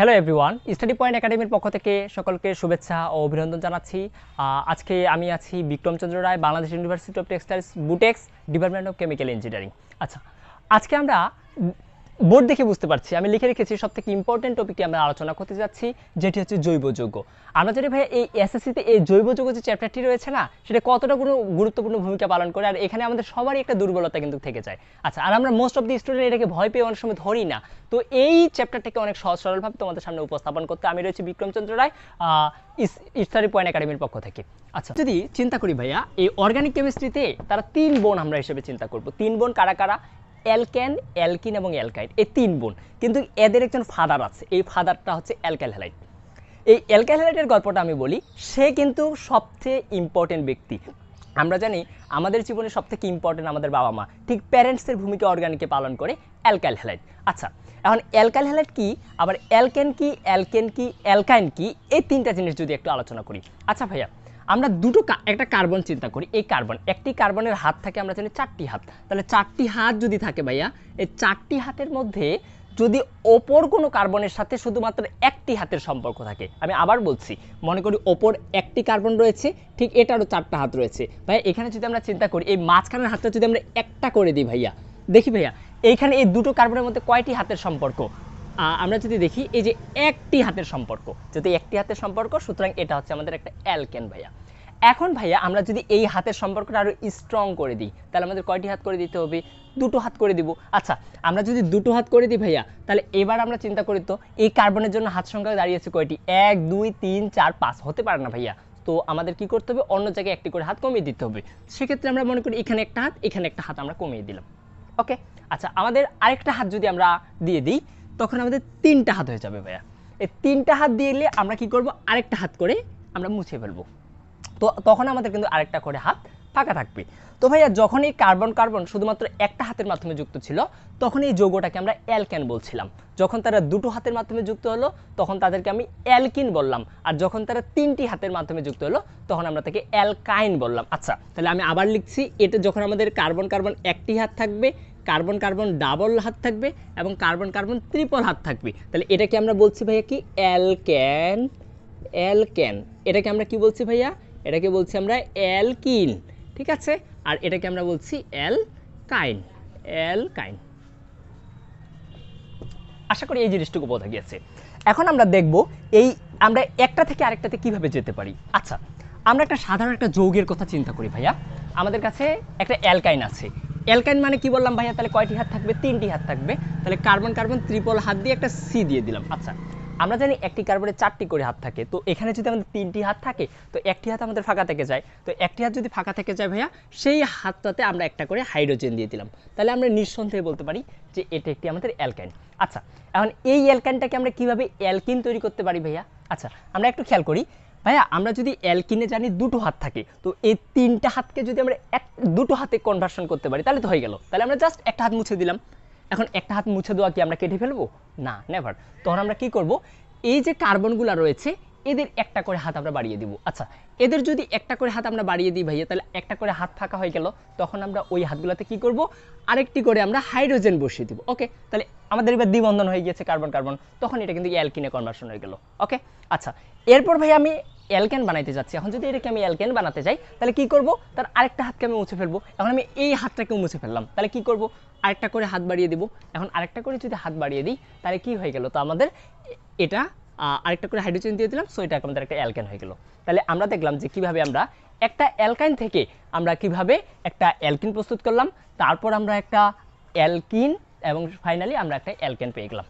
Hello everyone study point একাডেমির পক্ষ থেকে সকলকে শুভেচ্ছা ও অভিনন্দন জানাচ্ছি। আজকে আমি আছি Bikramchandra Ray, Bangladesh university of textiles BUTEX department of chemical engineering আচ্ছা আজকে আমরা বোর্ড দেখে বুঝতে পারছি। আমি লিখে রেখেছি সব থেকে ইম্পর্টেন্ট টপিকটি আমরা আলোচনা করতে যাচ্ছি, যেটি হচ্ছে জৈব যৌগ আমরা জানি ভাই এই এসএসসিতে এই জৈব যৌগ যে চ্যাপ্টারটি রয়েছে না, সেটা কতটা কোনো গুরুত্বপূর্ণ ভূমিকা পালন করে, আর এখানে আমাদের সবারই একটা দুর্বলতা কিন্তু থেকে যায়। আচ্ছা আর আমরা মোস্ট অফ দি স্টুডেন্ট এটাকে ভয় পেয়ে অনেক সময় ধরি না। তো এই চ্যাপ্টারটাকে অনেক সহজ সরলভাবে তোমাদের সামনে উপস্থাপন করতে আমি রয়েছি বিক্রমচন্দ্র রায় ইস্তারি পয়েন্ট একাডেমির পক্ষ থেকে। আচ্ছা যদি চিন্তা করি ভাইয়া, এই অর্গানিক কেমিস্ট্রিতে তারা তিন বোন আমরা হিসেবে চিন্তা করব। তিন বোন কারা কারা? অ্যালকেন, অ্যালকিন এবং অ্যালকাইড। এই তিন বোন। কিন্তু এদের একজন ফাদার আছে। এই ফাদারটা হচ্ছে অ্যালকাইল এই অ্যালকাইল গল্পটা আমি বলি, সে কিন্তু সবচেয়ে ইম্পর্টেন্ট ব্যক্তি। আমরা জানি আমাদের জীবনে সবথেকে ইম্পর্টেন্ট আমাদের বাবা মা ঠিক প্যারেন্টসের ভূমিকা অর্গানিকে পালন করে অ্যালকাইল হ্যালাইড আচ্ছা এখন অ্যালকাইল হ্যালাইড কি? আবার অ্যালকেন কি অ্যালকেন কি অ্যালকাইন কি? এই তিনটা জিনিস যদি একটু আলোচনা করি। আচ্ছা ভাইয়া, আমরা দুটো একটা কার্বন চিন্তা করি, এই কার্বন একটি কার্বনের হাত থাকে আমরা জানি চারটি হাত। তাহলে চারটি হাত যদি থাকে ভাইয়া, এই চারটি হাতের মধ্যে যদি ওপর কোনো কার্বনের সাথে শুধুমাত্র একটি হাতের সম্পর্ক থাকে, আমি আবার বলছি, মনে করি ওপর একটি কার্বন রয়েছে, ঠিক এটারও চারটা হাত রয়েছে। ভাইয়া, এখানে যদি আমরা চিন্তা করি, এই মাঝখানের হাতটা যদি আমরা একটা করে দিই ভাইয়া, দেখি ভাইয়া, এইখানে এই দুটো কার্বনের মধ্যে কয়টি হাতের সম্পর্ক? আমরা যদি দেখি, এই যে একটি হাতের সম্পর্ক, যদি একটি হাতের সম্পর্ক, সুতরাং এটা হচ্ছে আমাদের একটা অ্যালকেন ভাইয়া। এখন ভাইয়া আমরা যদি এই হাতের সম্পর্কটা আরও স্ট্রং করে দিই, তাহলে আমাদের কয়টি হাত করে দিতে হবে? দুটো হাত করে দিব। আচ্ছা আমরা যদি দুটো হাত করে দিই ভাইয়া, তাহলে এবার আমরা চিন্তা করি তো, এই কার্বনের জন্য হাত সংখ্যা দাঁড়িয়েছে কয়টি? এক, দুই, তিন, চার, পাঁচ। হতে পারে না ভাইয়া। তো আমাদের কি করতে হবে? অন্য জায়গায় একটি করে হাত কমিয়ে দিতে হবে। সেক্ষেত্রে আমরা মনে করি এখানে একটা হাত, এখানে একটা হাত আমরা কমিয়ে দিলাম। ওকে? আচ্ছা আমাদের আরেকটা হাত যদি আমরা দিয়ে দিই, তখন আমাদের তিনটা হাত হয়ে যাবে ভাইয়া। এই তিনটা হাত দিলে আমরা কি করব? আরেকটা হাত করে আমরা মুছে ফেলব। তো তখন আমাদের কিন্তু আরেকটা করে হাত ফাঁকা থাকবে। তো ভাইয়া যখন এই কার্বন কার্বন শুধুমাত্র একটা হাতের মাধ্যমে যুক্ত ছিল, তখন এই যৌগটাকে আমরা অ্যালকেন বলছিলাম। যখন তারা দুটো হাতের মাধ্যমে যুক্ত হলো, তখন তাদেরকে আমি অ্যালকিন বললাম। আর যখন তারা তিনটি হাতের মাধ্যমে যুক্ত হলো, তখন আমরা তাকে অ্যালকাইন বললাম। আচ্ছা তাহলে আমি আবার লিখছি, এটা যখন আমাদের কার্বন কার্বন একটি হাত থাকবে, কার্বন কার্বন ডাবল হাত থাকবে এবং কার্বন কার্বন ত্রিপল হাত থাকবে। তাহলে এটাকে আমরা বলছি ভাইয়া কি? Alkane alkane. এটাকে আমরা কি বলছি ভাইয়া? এটাকে বলছি আমরা অ্যালকিন, ঠিক আছে? আর এটাকে আমরা বলছি অ্যালকাইন অ্যালকাইন। আশা করি এই জিনিসটুকু বোঝা গিয়েছে। এখন আমরা দেখব এই আমরা একটা থেকে আরেকটাতে কীভাবে যেতে পারি। আচ্ছা আমরা একটা সাধারণ একটা যৌগের কথা চিন্তা করি ভাইয়া। আমাদের কাছে একটা অ্যালকাইন আছে। অ্যালকাইন মানে কি বললাম ভাইয়া? তাহলে কয়টি হাত থাকবে? তিনটি হাত থাকবে। তাহলে কার্বন কার্বন, ত্রিপল হাত দিয়ে একটা সি দিয়ে দিলাম। আচ্ছা আমরা জানি একটি কার্বনের চারটি করে হাত থাকে, তো এখানে যদি আমাদের তিনটি হাত থাকে, তো একটি হাত আমাদের ফাঁকা থেকে যায়। তো একটি হাত যদি ফাঁকা থেকে যায় ভাইয়া, সেই হাতটাতে আমরা একটা করে হাইড্রোজেন দিয়ে দিলাম। তাহলে আমরা নিঃসন্দেহে বলতে পারি যে এটা একটি আমাদের অ্যালকাইন। আচ্ছা এখন এই অ্যালকাইনটাকে আমরা কীভাবে অ্যালকিন তৈরি করতে পারি ভাইয়া? আচ্ছা আমরা একটু খেয়াল করি। ভাইয়া, আমরা যদি অ্যালকিনে জানি দুটো হাত থাকে, তো এই তিনটা হাতকে যদি আমরা এক, দুটো হাতে কনভার্সন করতে পারি, তাহলে তো হয়ে গেল। তাহলে আমরা জাস্ট একটা হাত মুছে দিলাম। এখন একটা হাত মুছে দেওয়া কি আমরা কেটে ফেলব? না নেভার তখন আমরা কি করব? এই যে কার্বনগুলো রয়েছে, এদের একটা করে হাত আমরা বাড়িয়ে দিব। আচ্ছা এদের যদি একটা করে হাত আমরা বাড়িয়ে দিই ভাইয়া, তাহলে একটা করে হাত ফাঁকা হয়ে গেল, তখন আমরা ওই হাতগুলোতে কি করব? আরেকটি করে আমরা হাইড্রোজেন বসিয়ে দিব। ওকে তাহলে আমাদের এবার দ্বিবন্ধন হয়ে গিয়েছে কার্বন কার্বন তখন এটা কিন্তু অ্যালকিনে কনভার্সন হয়ে গেল। ওকে আচ্ছা এরপর ভাই আমি অ্যালকেন বানাইতে যাচ্ছি। এখন যদি এটাকে আমি অ্যালকেন বানাতে যাই, তাহলে কি করব? তার আরেকটা হাতকে আমি মুছে ফেলব। এখন আমি এই হাতটাকেও মুছে ফেললাম। তাহলে কি করব? আরেকটা করে হাত বাড়িয়ে দিব। এখন আরেকটা করে যদি হাত বাড়িয়ে দিই, তাহলে কি হয়ে গেল? তো আমাদের এটা আরেকটা করে হাইড্রোজেন দিয়ে দিলাম সো এটা আমাদের একটা অ্যালকেন হয়ে গেল। তাহলে আমরা দেখলাম যে কীভাবে আমরা একটা অ্যালকাইন থেকে আমরা কীভাবে একটা অ্যালকিন প্রস্তুত করলাম। তারপর আমরা একটা অ্যালকিন এবং ফাইনালি আমরা একটা অ্যালকেন পেয়ে গেলাম।